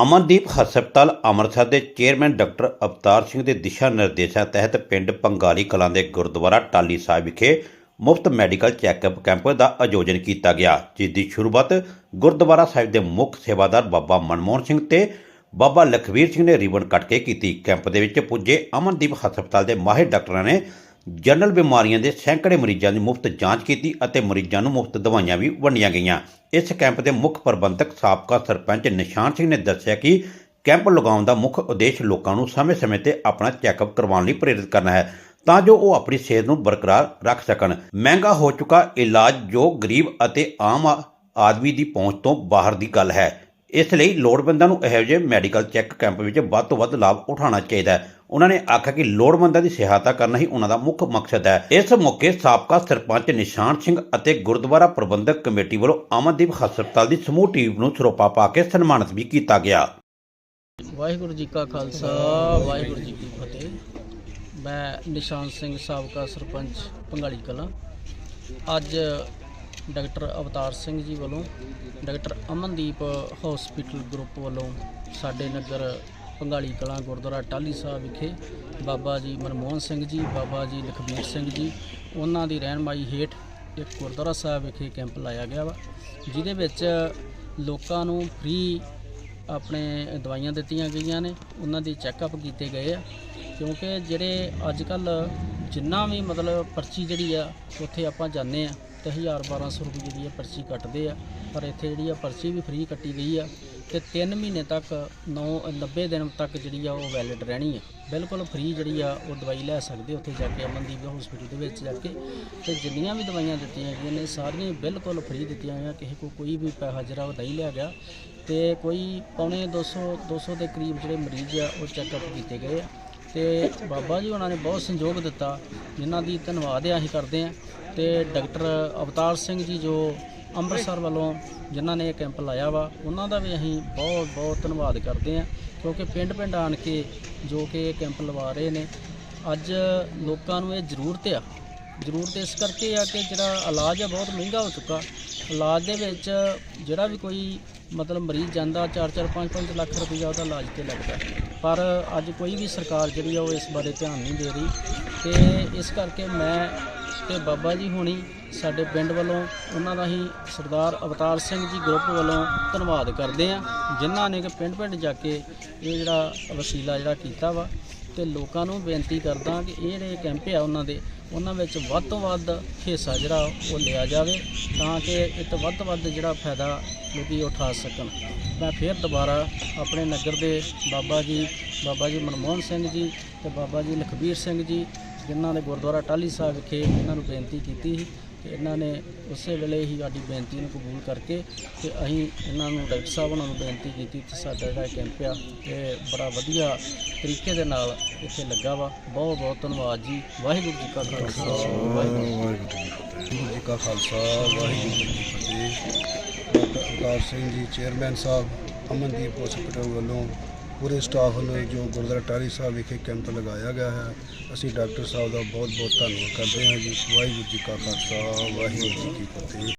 ਅਮਨਦੀਪ ਹਸਪਤਾਲ ਅੰਮ੍ਰਿਤਸਰ ਦੇ chairman doctor Avtar Singh ਦੇ ਦਿਸ਼ਾ ਨਿਰਦੇਸ਼ਾਂ ਤਹਿਤ ਪਿੰਡ ਪੰਗਾਲੀ ਕਲਾਂ ਦੇ ਗੁਰਦੁਆਰਾ ਟਾਲੀ ਸਾਹਿਬ ਵਿਖੇ ਮੁਫਤ ਮੈਡੀਕਲ ਚੈੱਕਅਪ ਕੈਂਪ ਦਾ ਆਯੋਜਨ ਕੀਤਾ ਗਿਆ, ਜਿਸ ਦੀ ਸ਼ੁਰੂਆਤ ਗੁਰਦੁਆਰਾ ਸਾਹਿਬ ਦੇ ਮੁੱਖ ਸੇਵਾਦਾਰ ਬਾਬਾ ਮਨਮੋਹਨ ਸਿੰਘ ਤੇ ਬਾਬਾ ਲਖਵੀਰ ਸਿੰਘ ਨੇ ਰਿਬਨ ਕੱਟ ਕੇ ਕੀਤੀ। ਕੈਂਪ ਦੇ ਵਿੱਚ ਪੁੱਜੇ ਅਮਨਦੀਪ ਹਸਪਤਾਲ ਦੇ ਮਾਹਿਰ ਡਾਕਟਰਾਂ ਨੇ ਜਨਰਲ ਬਿਮਾਰੀਆਂ ਦੇ ਸੈਂਕੜੇ ਮਰੀਜ਼ਾਂ ਦੀ ਮੁਫਤ ਜਾਂਚ ਕੀਤੀ ਅਤੇ ਮਰੀਜ਼ਾਂ ਨੂੰ ਮੁਫਤ ਦਵਾਈਆਂ ਵੀ ਵੰਡੀਆਂ ਗਈਆਂ। ਇਸ ਕੈਂਪ ਦੇ ਮੁੱਖ ਪ੍ਰਬੰਧਕ ਸਾਬਕਾ ਸਰਪੰਚ ਨਿਸ਼ਾਨ ਸਿੰਘ ਨੇ ਦੱਸਿਆ ਕਿ ਕੈਂਪ ਲਗਾਉਣ ਦਾ ਮੁੱਖ ਉਦੇਸ਼ ਲੋਕਾਂ ਨੂੰ ਸਮੇਂ-ਸਮੇਂ ਤੇ ਆਪਣਾ ਚੈੱਕਅਪ ਕਰਵਾਉਣ ਲਈ ਪ੍ਰੇਰਿਤ ਕਰਨਾ ਹੈ ਤਾਂ ਜੋ ਉਹ ਆਪਣੀ ਸਿਹਤ ਨੂੰ ਬਰਕਰਾਰ ਰੱਖ ਸਕਣ। ਮਹਿੰਗਾ ਹੋ ਚੁੱਕਾ ਇਲਾਜ ਜੋ ਗਰੀਬ ਅਤੇ ਆਮ ਆਦਮੀ ਦੀ ਪਹੁੰਚ ਤੋਂ ਬਾਹਰ ਦੀ ਗੱਲ ਹੈ। ਇਸ ਲਈ ਲੋੜਵੰਦਾਂ ਨੂੰ ਇਹੋ ਜਿਹੇ ਮੈਡੀਕਲ ਚੈੱਕ ਕੈਂਪ ਵਿੱਚ ਵੱਧ ਤੋਂ ਵੱਧ ਲਾਭ ਉਠਾਉਣਾ ਚਾਹੀਦਾ ਹੈ। ਉਹਨਾਂ ਨੇ ਆਖਿਆ ਕਿ ਲੋੜਵੰਦਾਂ ਦੀ ਸਹਾਇਤਾ ਕਰਨਾ ਹੀ ਉਹਨਾਂ ਦਾ ਮੁੱਖ ਮਕਸਦ ਹੈ। ਇਸ ਮੌਕੇ ਸਾਬਕਾ ਸਰਪੰਚ ਨਿਸ਼ਾਨ ਸਿੰਘ ਅਤੇ ਗੁਰਦੁਆਰਾ ਪ੍ਰਬੰਧਕ ਕਮੇਟੀ ਵੱਲੋਂ ਅਮਨਦੀਪ ਹਸਪਤਾਲ ਦੀ ਸਮੂਹ ਟੀਮ ਨੂੰ ਸਰੋਪਾ ਪਾ ਕੇ ਸਨਮਾਨਿਤ ਵੀ ਕੀਤਾ ਗਿਆ। ਵਾਹਿਗੁਰੂ ਜੀ ਕਾ ਖਾਲਸਾ, ਵਾਹਿਗੁਰੂ ਜੀ ਕੀ ਫਤਿਹ। ਮੈਂ ਨਿਸ਼ਾਨ ਸਿੰਘ, ਸਾਬਕਾ ਸਰਪੰਚ, ਪੰਗਾਲੀ ਕਲਾਂ। ਅੱਜ ਡਾਕਟਰ ਅਵਤਾਰ ਸਿੰਘ ਜੀ ਵੱਲੋਂ ਡਾਕਟਰ ਅਮਨਦੀਪ ਹਸਪੀਟਲ ਗਰੁੱਪ ਵੱਲੋਂ ਸਾਡੇ ਨਗਰ ਭੰਗਾਲੀ ਕਲਾਂ ਗੁਰਦੁਆਰਾ ਟਾਲੀ ਸਾਹਿਬ ਵਿਖੇ ਬਾਬਾ ਜੀ ਮਨਮੋਹਨ ਸਿੰਘ ਜੀ, ਬਾਬਾ ਜੀ ਲਖਬੀਰ ਸਿੰਘ ਜੀ, ਉਹਨਾਂ ਦੀ ਰਹਿਨਮਾਈ ਹੇਠ ਇੱਕ ਗੁਰਦੁਆਰਾ ਸਾਹਿਬ ਵਿਖੇ ਕੈਂਪ ਲਾਇਆ ਗਿਆ ਵਾ, ਜਿਹਦੇ ਵਿੱਚ ਲੋਕਾਂ ਨੂੰ ਫ੍ਰੀ ਆਪਣੇ ਦਵਾਈਆਂ ਦਿੱਤੀਆਂ ਗਈਆਂ ਨੇ, ਉਹਨਾਂ ਦੀ ਚੈੱਕਅਪ ਕੀਤੇ ਗਏ ਆ, ਕਿਉਂਕਿ ਜਿਹੜੇ ਅੱਜ ਕੱਲ ਜਿੰਨਾ ਵੀ ਮਤਲਬ ਪਰਚੀ ਜਿਹੜੀ ਆ, ਉੱਥੇ ਆਪਾਂ ਜਾਂਦੇ ਆ, ਤੇ 1000 1200 ਰੁਪਏ ਜਿਹੜੀ ਆ ਪਰਚੀ ਕੱਟਦੇ ਆ, ਪਰ ਇੱਥੇ ਜਿਹੜੀ ਆ ਪਰਚੀ ਵੀ ਫ੍ਰੀ ਕੱਟੀ ਗਈ ਆ ਤੇ 3 ਮਹੀਨੇ ਤੱਕ 9 90 ਦਿਨ ਤੱਕ ਜਿਹੜੀ ਆ ਉਹ ਵੈਲਿਡ ਰਹਿਣੀ ਆ। ਬਿਲਕੁਲ ਫ੍ਰੀ ਜਿਹੜੀ ਆ, ਉਹ ਦਵਾਈ ਲੈ ਸਕਦੇ ਉੱਥੇ ਜਾ ਕੇ, ਅਮਨਦੀਪ ਹਸਪੀਟਲ ਦੇ ਵਿੱਚ ਜਾ ਕੇ। ਤੇ ਜਿੰਨੀਆਂ ਵੀ ਦਵਾਈਆਂ ਦਿੱਤੀਆਂ ਗਈਆਂ ਨੇ, ਸਾਰੀਆਂ ਬਿਲਕੁਲ ਫ੍ਰੀ ਦਿੱਤੀਆਂ ਗਈਆਂ ਕਿਸੇ ਕੋ ਕੋਈ ਵੀ ਪੈਸਾ ਜਿਹੜਾ ਉਹ ਨਹੀਂ ਲਿਆ ਗਿਆ। ਤੇ ਕੋਈ ਪੌਣੇ 200 200 ਦੇ ਕਰੀਬ ਜਿਹੜੇ ਮਰੀਜ਼ ਆ, ਉਹ ਚੈੱਕਅਪ ਕੀਤੇ ਗਏ ਆ। ਤੇ ਬਾਬਾ ਜੀ ਉਹਨਾਂ ਨੇ ਬਹੁਤ ਸੰਯੋਗ ਦਿੱਤਾ, ਜਿਨ੍ਹਾਂ ਦੀ ਧੰਨਵਾਦ ਆ ਅਸੀਂ ਕਰਦੇ ਆ। ਤੇ ਡਾਕਟਰ ਅਵਤਾਰ ਸਿੰਘ ਜੀ ਜੋ ਅੰਮ੍ਰਿਤਸਰ ਵੱਲੋਂ ਜਿਨ੍ਹਾਂ ਨੇ ਇਹ ਕੈਂਪ ਲਾਇਆ ਵਾ, ਉਹਨਾਂ ਦਾ ਵੀ ਅਸੀਂ ਬਹੁਤ ਬਹੁਤ ਧੰਨਵਾਦ ਕਰਦੇ ਹਾਂ, ਕਿਉਂਕਿ ਪਿੰਡ ਪਿੰਡ ਆਣ ਕੇ ਜੋ ਕਿ ਇਹ ਕੈਂਪ ਲਵਾ ਰਹੇ ਨੇ, ਅੱਜ ਲੋਕਾਂ ਨੂੰ ਇਹ ਜ਼ਰੂਰਤ ਆ। ਜ਼ਰੂਰਤ ਇਸ ਕਰਕੇ ਆ ਕਿ ਜਿਹੜਾ ਇਲਾਜ ਆ ਬਹੁਤ ਮਹਿੰਗਾ ਹੋ ਚੁੱਕਾ। ਇਲਾਜ ਦੇ ਵਿੱਚ ਜਿਹੜਾ ਵੀ ਕੋਈ ਮਤਲਬ ਮਰੀਜ਼ ਜਾਂਦਾ 4-4 5-5 ਲੱਖ ਰੁਪਈਆ ਉਹਦਾ ਇਲਾਜ ਤੇ ਲੱਗਦਾ। ਪਰ ਅੱਜ ਕੋਈ ਵੀ ਸਰਕਾਰ ਜਿਹੜੀ ਆ ਉਹ ਇਸ ਬਾਰੇ ਧਿਆਨ ਨਹੀਂ ਦੇ ਰਹੀ। ਤੇ ਇਸ ਕਰਕੇ ਮੈਂ ਤੇ ਬਾਬਾ ਜੀ ਹੋਣੀ ਸਾਡੇ ਪਿੰਡ ਵੱਲੋਂ ਉਹਨਾਂ ਦਾ ਹੀ ਸਰਦਾਰ ਅਵਤਾਰ ਸਿੰਘ ਜੀ ਗਰੁੱਪ ਵੱਲੋਂ ਧੰਨਵਾਦ ਕਰਦੇ ਆ ਜਿਨ੍ਹਾਂ ਨੇ ਕਿ ਪਿੰਡ ਪਿੰਡ ਜਾ ਕੇ ਇਹ ਜਿਹੜਾ ਵਸੀਲਾ ਜਿਹੜਾ ਕੀਤਾ ਵਾ, ਤੇ ਲੋਕਾਂ ਨੂੰ ਬੇਨਤੀ ਕਰਦਾ ਕਿ ਇਹ ਜਿਹੜੇ ਕੈਂਪ ਆ ਉਹਨਾਂ ਦੇ, ਉਹਨਾਂ ਵਿੱਚ ਵੱਧ ਤੋਂ ਵੱਧ ਹਿੱਸਾ ਜਿਹੜਾ ਉਹ ਲਿਆ ਜਾਵੇ ਤਾਂ ਕਿ ਇਹ ਤੋਂ ਵੱਧ ਤੋਂ ਵੱਧ ਜਿਹੜਾ ਫਾਇਦਾ ਲੋਕੀ ਉਠਾ ਸਕਣ। ਮੈਂ ਫਿਰ ਦੁਬਾਰਾ ਆਪਣੇ ਨਗਰ ਦੇ ਬਾਬਾ ਜੀ ਬਾਬਾ ਜੀ ਮਨਮੋਹਨ ਸਿੰਘ ਜੀ ਤੇ ਬਾਬਾ ਜੀ ਲਖਬੀਰ ਸਿੰਘ ਜੀ ਜਿਨ੍ਹਾਂ ਨੇ ਗੁਰਦੁਆਰਾ ਟਾਲੀ ਸਾਹਿਬ ਵਿਖੇ ਇਹਨਾਂ ਨੂੰ ਬੇਨਤੀ ਕੀਤੀ ਸੀ ਤੇ ਇਹਨਾਂ ਨੇ ਉਸੇ ਵੇਲੇ ਹੀ ਸਾਡੀ ਬੇਨਤੀ ਨੂੰ ਕਬੂਲ ਕਰਕੇ ਤੇ ਅਸੀਂ ਇਹਨਾਂ ਨੂੰ ਡਾਕਟਰ ਸਾਹਿਬ ਉਹਨਾਂ ਨੂੰ ਬੇਨਤੀ ਕੀਤੀ ਕਿ ਸਾਡਾ ਜਿਹੜਾ ਕੈਂਪ ਆ, ਇਹ ਬੜਾ ਵਧੀਆ ਤਰੀਕੇ ਦੇ ਨਾਲ ਇੱਥੇ ਲੱਗਾ ਵਾ। ਬਹੁਤ ਬਹੁਤ ਧੰਨਵਾਦ ਜੀ। ਵਾਹਿਗੁਰੂ ਜੀ ਕਾ ਖਾਲਸਾ। ਵਾਹਿਗੁਰੂ ਵਾਹਿਗੁਰੂ ਜੀ ਕਾ ਖਾਲਸਾ। ਵਾਹਿਗੁਰੂ ਜੀ ਕੀ ਫਤਿਹ। ਡਾਕਟਰ ਅਵਤਾਰ ਸਿੰਘ ਜੀ, ਚੇਅਰਮੈਨ ਸਾਹਿਬ, ਅਮਨਦੀਪ ਹਸਪੀਟਲ ਵੱਲੋਂ ਪੂਰੇ ਸਟਾਫ ਵੱਲੋਂ ਜੋ ਗੁਰਦੁਆਰਾ ਟਾਰੀ ਸਾਹਿਬ ਵਿਖੇ ਕੈਂਪ ਲਗਾਇਆ ਗਿਆ ਹੈ, ਅਸੀਂ ਡਾਕਟਰ ਸਾਹਿਬ ਦਾ ਬਹੁਤ ਬਹੁਤ ਧੰਨਵਾਦ ਕਰਦੇ ਹਾਂ ਜੀ। ਵਾਹਿਗੁਰੂ ਜੀ ਕਾ ਖਾਲਸਾ, ਵਾਹਿਗੁਰੂ ਜੀ ਕੀ ਫਤਿਹ।